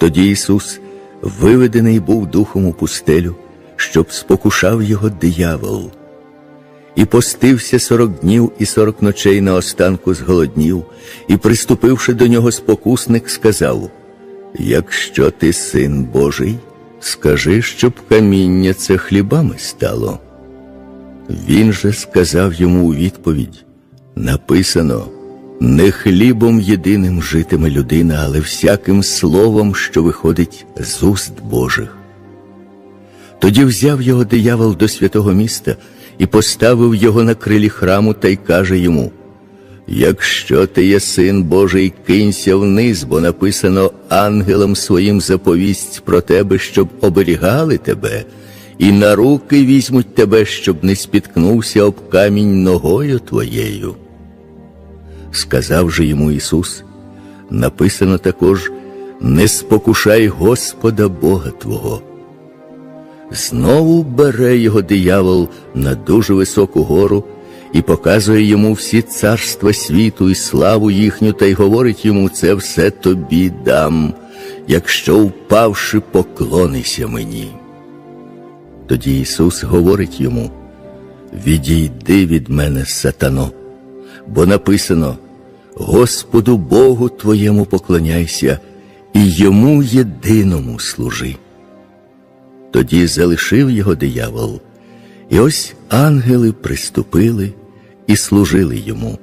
Тоді Ісус виведений був духом у пустелю, щоб спокушав його диявол. І постився сорок днів і сорок ночей на останку зголоднів, і, приступивши до нього спокусник, сказав: Якщо ти син Божий, скажи, щоб каміння це хлібами стало. Він же сказав йому у відповідь: Написано, не хлібом єдиним житиме людина, але всяким словом, що виходить з уст Божих. Тоді взяв його диявол до святого міста і поставив його на крилі храму та й каже йому: Якщо ти є син Божий, кинься вниз, бо написано ангелам своїм заповість про тебе, щоб оберігали тебе, і на руки візьмуть тебе, щоб не спіткнувся об камінь ногою твоєю. Сказав же йому Ісус, написано також: не спокушай Господа Бога Твого. Знову бере його диявол на дуже високу гору і показує йому всі царства світу і славу їхню, та й говорить йому це все тобі дам, якщо впавши, поклонися мені. Тоді Ісус говорить йому: Відійди від мене, сатано, бо написано: Господу Богу твоєму поклоняйся і йому єдиному служи. Тоді залишив його диявол, і ось ангели приступили і служили йому.